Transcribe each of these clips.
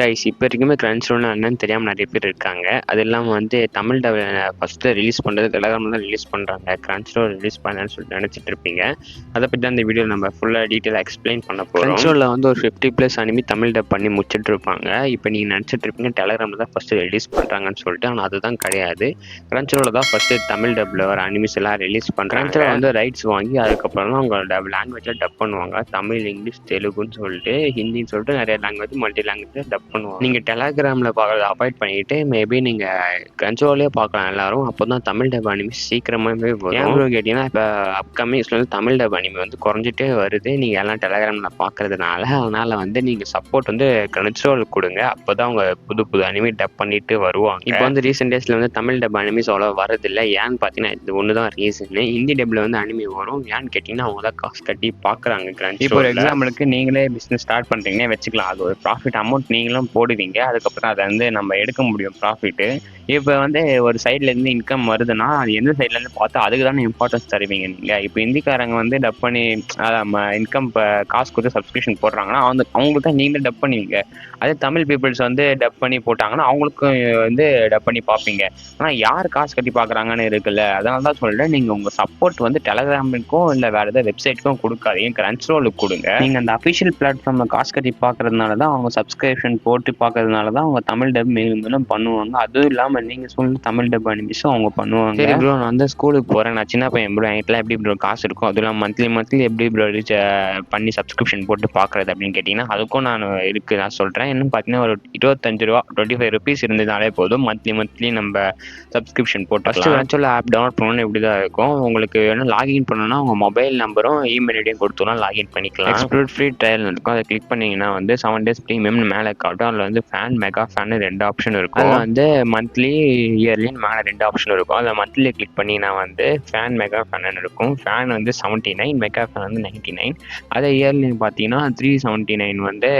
Guys இப்போ வரைக்குமே crunch ரோல்னா என்னன்னு தெரியாமல் நிறைய பேர் இருக்காங்க. அது இல்லாமல் வந்து தமிழ் டவ் ஃபஸ்ட்டு ரிலீஸ் பண்ணுறது டெலகிராமில் தான் ரிலீஸ் பண்ணுறாங்க கிரன்ச் ரோல் ரிலீஸ் பண்ணலன்னு சொல்லிட்டு நினச்சிட்டு இருப்பீங்க. அதை பற்றி தான் இந்த வீடியோ நம்ம ஃபுல்லாக டீட்டெயிலாக எக்ஸ்பிளைன் பண்ண போகிறோம் கிரன்ச் ரோலில் வந்து ஒரு fifty plus anime Tamil dub பண்ணி முடிச்சிட்டு இருப்பாங்க. இப்போ நீங்கள் நினச்சிட்டு இருப்பீங்க டெலகிராமில் தான் ஃபஸ்ட்டு ரிலீஸ் பண்ணுறாங்கன்னு சொல்லிட்டு ஆனால் அதுதான் கிடையாது. கிரன்ச் ரோலில் தான் ஃபஸ்ட்டு தமிழ் டப்பில் வர அனிமிஸ் எல்லாம் ரிலீஸ் பண்ணுறாங்க வந்து ரைட்ஸ் வாங்கி அதுக்கப்புறம் தான் அவங்க டப் லாங்குவேஜில் டப் பண்ணுவாங்க. தமிழ் இங்கிலீஷ் தெலுங்குன்னு சொல்லிட்டு ஹிந்தின்னு சொல்லிட்டு நிறைய லாங்குவேஜ் மல்டி லாங்குவேஜில் டப் பண்ணுவாங்க. நீங்கள் டெலகிராமில் பார்க்குறத அவாய்ட் பண்ணிட்டு மேபி நீங்கள் கன்சோலே பார்க்கலாம் எல்லாரும். அப்போ தான் தமிழ் டப் அனிமி சீக்கிரமாகவே வரும். ஏன் கேட்டிங்கன்னா இப்போ அப்கமிங்ஸ்ல வந்து தமிழ் டப் அனிமி வந்து குறைஞ்சிட்டே வருது. நீங்கள் எல்லாம் டெலகிராமில் பார்க்கறதுனால அதனால் வந்து நீங்கள் சப்போர்ட் வந்து கன்சோல் கொடுங்க. அப்போ தான் அவங்க புது புது அனிமி டப் பண்ணிட்டு வருவாங்க. இப்போ வந்து ரீசெண்ட் டேஸில் வந்து தமிழ் டப் அனிமிஸ் அவ்வளோ வரதில்லை. ஏன்னு பார்த்தீங்கன்னா இது ஒன்று தான் ரீசன் ஹிந்தி டப்பில் வந்து அனிமி வரும். ஏன்னு கேட்டிங்கன்னா அவங்க தான் காசு கட்டி பார்க்குறாங்க இப்போ ஒரு எக்ஸாம்பிளுக்கு நீங்களே பிஸ்னஸ் ஸ்டார்ட் பண்ணுறீங்கன்னே வச்சுக்கலாம். அது ஒரு ப்ராஃபிட் அமௌண்ட் எல்லாம் போடுவீங்க. அதுக்கப்புறம் அதை வந்து நம்ம எடுக்க முடியும் ப்ராஃபிட்டு இப்போ வந்து ஒரு சைட்லேருந்து இன்கம் வருதுன்னா அது எந்த சைட்லேருந்து பார்த்தா அதுக்கு தானே இம்பார்ட்டன்ஸ் தருவீங்க நீங்கள் இப்போ ஹிந்திக்காரங்க வந்து டப் பண்ணி இன்கம் இப்போ காசு கொடுத்து சப்ஸ்கிரிப்ஷன் போடுறாங்கன்னா அவங்க அவங்களுக்கு தான் நீங்களே டப் பண்ணுவீங்க. அதே தமிழ் பீப்புள்ஸ் வந்து டப் பண்ணி போட்டாங்கன்னா அவங்களுக்கும் வந்து டப் பண்ணி பார்ப்பீங்க. ஆனால் யார் காசு கட்டி பார்க்குறாங்கன்னு இருக்குல்ல? அதனால தான் சொல்கிறேன் நீங்கள் உங்கள் சப்போர்ட் வந்து டெலகிராமுக்கும் இல்லை வேறு ஏதாவது வெப்சைட்டுக்கும் கொடுக்காதீங்க. கிரன்ச் ரோலுக்கு கொடுங்க. நீங்கள் அந்த அஃபிஷியல் பிளாட்ஃபார்மில் காசு கட்டி பார்க்குறதுனால தான் அவங்க சப்ஸ்கிரிப்ஷன் போட்டு பார்க்கறதுனால தான் அவங்க தமிழ் டப் மேலும் மேலும் பண்ணுவாங்க. அதுவும் இல்லாமல் நீங்கள் சொல்ல தமிழ் டப் அனிமிஸும் அவங்க பண்ணுவாங்க. சரி ப்ரோ நான் வந்து ஸ்கூலுக்கு போகிறேன் நான் சின்ன பையன் ப்ரோ என்கிட்ட எப்படி ப்ரோ காசு இருக்கும் அதுவும் மந்த்லி மந்த்லி எப்படி ப்ரோ பண்ணி சப்ஸ்கிரிப்ஷன் போட்டு பார்க்குறது அப்படின்னு கேட்டிங்கன்னா அதுக்கும் நான் இருக்குது நான் சொல்கிறேன் இன்னும் பார்த்தீங்கன்னா ஒரு இருபத்தஞ்சு ரூபா டுவெண்ட்டி ஃபைவ் ருபீஸ் இருந்ததுனாலே போதும். மந்த்லி மந்த்லி நம்ம சப்ஸ்கிரிப்ஷன் போட்டு ஆக்சுவலாக ஆப் டவுன்லோட் பண்ணணும் இப்படி தான் இருக்கும். உங்களுக்கு வேணும் லாகின் பண்ணணும்னா உங்கள் மொபைல் நம்பரும் இமெயில் ஐடியும் கொடுத்தோம்னா லாகின் பண்ணிக்கலாம். எக்ஸ்ப்ளோர் ஃப்ரீ ட்ரையல் இருக்கும். அதை கிளிக் பண்ணீங்கன்னா வந்து செவன் டேஸ் ப்ரீமியம் மேலே காட்டும். அதில் வந்து ஃபேன் மெகா ஃபேன் ரெண்டு ஆப்ஷன் இருக்கும். அதில் வந்து மந்த்லி இயர்லின்னு மேலே ரெண்டு ஆப்ஷன் இருக்கும். அதில் மந்த்லி கிளிக் பண்ணிங்கன்னா வந்து ஃபேன் மெகா ஃபேன் இருக்கும். ஃபேன் வந்து செவன்ட்டி நைன் மெகா ஃபேன் வந்து நைன்ட்டி நைன் அதே இயர்லி பார்த்தீங்கன்னா த்ரீ செவன்ட்டி நைன் வந்து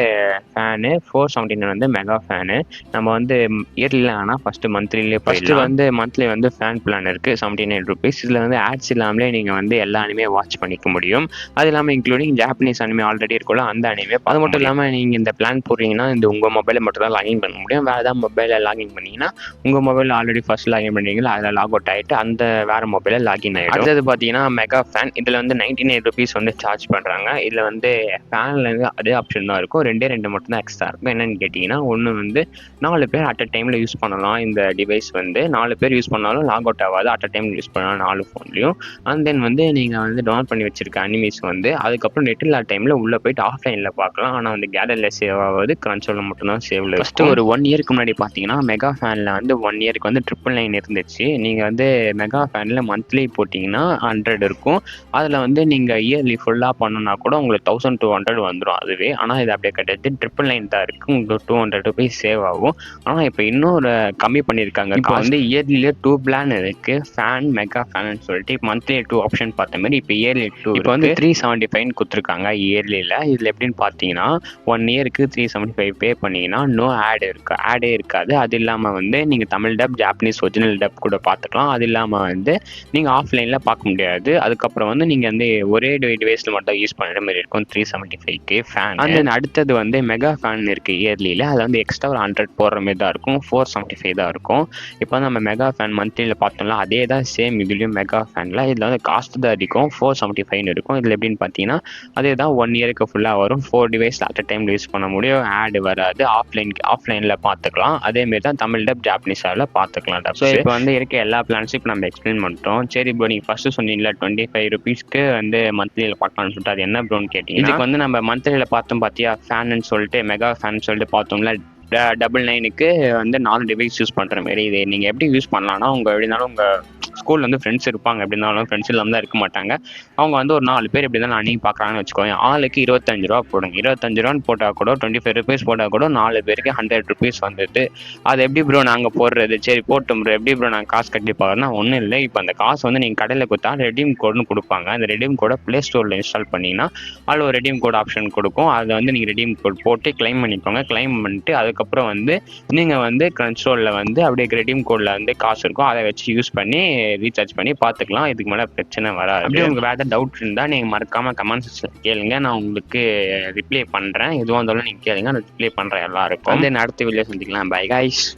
ஃபேனு ஃபோர் செவன்ட்டி நைன் வந்து மெகா ஃபேனு நம்ம வந்து இயர்லியில் ஆனால் ஃபஸ்ட்டு மந்த்லிலே ஃபஸ்ட்டு வந்து மந்த்லி வந்து ஃபேன் பிளான் இருக்குது செவன்ட்டி நைன் ருபீஸ் இதில் வந்து ஆட்ஸ் இல்லாமலே நீங்கள் வந்து எல்லா அனிமே வாட்ச் பண்ணிக்க முடியும். அது இல்லாமல் இன்க்ளூடிங் ஜாப்பனீஸ் அனிமே ஆல்ரெடி இருக்குல்ல அந்த அனிமே அது மட்டும் இல்லாமல் நீங்கள் இந்த பிளான் போடுறீங்கன்னா இந்த உங்கள் மொபைலில் மட்டும் தான் லாகின் பண்ண முடியும். வேறு ஏதாவது மொபைலில் லாகின் பண்ணீங்கன்னா உங்கள் மொபைலில் ஆல்ரெடி ஃபர்ஸ்ட் லாகின் பண்ணீங்களா அதில் லாக் அவுட் ஆகிட்டு அந்த வேறு மொபைலில் லாகின் ஆகிடும் அடுத்தது பார்த்தீங்கன்னா மெகா ஃபேன் இதில் வந்து நைன்டி நைன் ருபீஸ் வந்து சார்ஜ் பண்ணுறாங்க இதில் வந்து ஃபேனில் இருந்து அதே ஆப்ஷன் தான் இருக்கும். ரெண்டே ரெண்டு மட்டும் தான் எக்ஸ்ட்ரா இருக்கும். என்னன்னு கேட்டிங்கன்னா ஒன்று வந்து நாலு பேர் அட் அ டைமில் யூஸ் பண்ணலாம். இந்த டிவைஸ் வந்து நாலு பேர் யூஸ் பண்ணாலும் லாக் அவுட் ஆகாது. அட் அ டைம் யூஸ் பண்ணலாம் நாலு ஃபோன்லையும் அண்ட் தென் வந்து நீங்கள் வந்து டவுன்லோட் பண்ணி வச்சிருக்க அனிமீஸ் வந்து அதுக்கப்புறம் நெட் இல்லாத டைமில் உள்ளே போயிட்டு ஆஃப்லைனில் பார்க்கலாம் ஆனால் வந்து கேலரியில் சேவ் ஆகாது கன்சோலில் மட்டும்தான் சேவில் ஃபஸ்ட்டு ஒரு ஒன் இயருக்கு முன்னாடி பார்த்தீங்கன்னா மெகா ஃபேனில் வந்து ஒன் இயருக்கு வந்து ட்ரிபிள் நைன் இருந்துச்சு. நீங்கள் வந்து மெகா ஃபேனில் மந்த்லி போட்டிங்கன்னா ஹண்ட்ரட் இருக்கும். அதில் வந்து நீங்கள் இயர்லி ஃபுல்லாக பண்ணணும்னா கூட உங்களுக்கு தௌசண்ட் டூ ஹண்ட்ரட் வந்துடும் அதுவே. ஆனால் இது அப்படியே கிடையாது. ட்ரிபிள் நைன் தான் இருக்குது உங்களுக்கு டூ ஹண்ட்ரட் ருபீஸ் சேவ் ஆகும். ஆனால் இப்போ இன்னொரு கம்மி பண்ணியிருக்காங்க இப்போ வந்து இயர்லியே டூ பிளான் இருக்குது ஃபேன் மெகா ஃபேன் சொல்லிட்டு மந்த்லி டூ ஆப்ஷன் பார்த்த மாதிரி இப்போ இயர்லி டூ இப்போ வந்து த்ரீ செவன்ட்டி ஃபைவ் கொடுத்துருக்காங்க இயர்லியில் இதில் எப்படின்னு பார்த்தீங்கன்னா ஒன் இயருக்கு த்ரீ செவன்ட்டி ஃபைவ் பே பண்ணீங்கன்னா நோ ஆட் இருக்கு. ஆடே இருக்காது. அது இல்லாமல் வந்து நீங்கள் Tamil dub Japanese original dub கூட பார்த்துக்கலாம். அது இல்லாமல் வந்து நீங்கள் ஆஃப்லைனில் பார்க்க முடியாது. அதுக்கப்புறம் வந்து நீங்கள் வந்து ஒரே டிவைஸில் மட்டும் யூஸ் பண்ணுற மாதிரி இருக்கும். த்ரீ செவன்ட்டி ஃபைவ்க்கு ஃபேன் அண்ட் தென் அடுத்தது வந்து மெகா ஃபேன் இருக்குது இயர்லியில் அதில் வந்து எக்ஸ்ட்ரா ஒரு ஹண்ட்ரட் போடுற மாதிரி தான் இருக்கும். ஃபோர் செவன்ட்டி ஃபைவ் தான் இருக்கும். இப்போ நம்ம மெகா ஃபேன் மந்த்லியில் பார்த்தோம்ல அதே தான் சேம் இதுலேயும் மெகா ஃபேனில் இதில் வந்து காஸ்ட் தான் இருக்கும் ஃபோர் செவன்ட்டி ஃபைவ் இருக்கும். இதில் எப்படின்னு பார்த்தீங்கன்னா அதே தான் ஒன் இயருக்கு ஃபுல்லாக வரும். Four device at a time use பண்ண முடியும். ஆடு வராது. ஆஃப்லைன் ஆஃப்லைனில் பார்த்துக்கலாம். அதேமாரி தான் தமிழ் டப் ஜாப்பனீஸ் ஆடில் பார்த்துக்கலாம் ஸோ இப்போ வந்து இருக்க எல்லா பிளான்ஸும் இப்போ நம்ம எக்ஸ்பிளைன் பண்ணிட்டோம். சரி ப்ரோ நீங்கள் ஃபஸ்ட்டு சொன்னீங்களா டுவெண்ட்டி ஃபைவ் ருபீஸ்க்கு வந்து மந்த்லியில் பார்க்கலாம்னு சொல்லிட்டு அது என்ன ப்ரோன்னு கேட்டீங்க இதுக்கு வந்து நம்ம மந்த்லியில் பார்த்தோம் பார்த்தியா ஃபேன்னு சொல்லிட்டு மெகா ஃபேன் சொல்லிட்டு பார்த்தோம்ல டபுள் நைனுக்கு வந்து நாலு டிவைஸ் யூஸ் பண்ணுற மாதிரி இது. நீங்கள் எப்படி யூஸ் பண்ணலாம்னா உங்கள் எப்படினாலும் உங்கள் ஸ்கூலில் வந்து ஃப்ரெண்ட்ஸ் இருப்பாங்க. எப்படி இருந்தாலும் ஃப்ரெண்ட்ஸ் இல்லாமல் தான் இருக்க மாட்டாங்க. அவங்க வந்து ஒரு நாலு பேர் எப்படி இருந்தாலும் அணி பார்க்குறாங்கன்னு வச்சுக்கோங்க. ஆளுக்கு இருபத்தஞ்சு ரூபா போடுங்க. இருபத்தஞ்சு ரூபான்னு போட்டால் கூட டுவெண்ட்டி ஃபைவ் ருபீஸ் போட்டால் கூட நாலு பேருக்கு ஹண்ட்ரட் ருபீஸ் வந்துட்டு அது எப்படி ப்ரோ நாங்கள் போடுறது? சரி போட்டோம் ப்ரோ எப்படி ப்ரோ நாங்கள் காசு கட்டி பார்க்கறதுனா ஒன்றும் இல்லை. இப்போ அந்த காசு வந்து நீங்கள் கடையில் கொடுத்தா ரெடீம் கோடுன்னு கொடுப்பாங்க. அந்த ரெடீம் கோடை ப்ளே ஸ்டோரில் இன்ஸ்டால் பண்ணிங்கன்னா அதில் ஒரு ரெடீம் கோட் ஆப்ஷன் கொடுக்கும். அதை வந்து நீங்கள் ரெடீம் கோட் போட்டு கிளைம் பண்ணிக்கோங்க. கிளைம் பண்ணிட்டு அதுக்கப்புறம் வந்து நீங்கள் வந்து கன்சோலில் வந்து அப்படியே ரெடீம் கோடில் வந்து காசு இருக்கும். அதை வச்சு யூஸ் பண்ணி ரீசார்ஜ் பண்ணி பார்த்துக்கலாம் இதுக்கு மேலே பிரச்சனை வராது. அப்படியே உங்களுக்கு வேறு டவுட் இருந்தால் நீங்கள் மறக்காமல் கமெண்ட் செக்ஷன் கேளுங்க. நான் உங்களுக்கு ரிப்ளை பண்ணுறேன் எதுவாக இருந்தாலும் நீங்கள் கேளுங்க. நான் ரிப்ளை பண்ணுறேன் எல்லாருக்கும். தென் அடுத்த வீடியோ சந்திக்கலாம். Bye guys.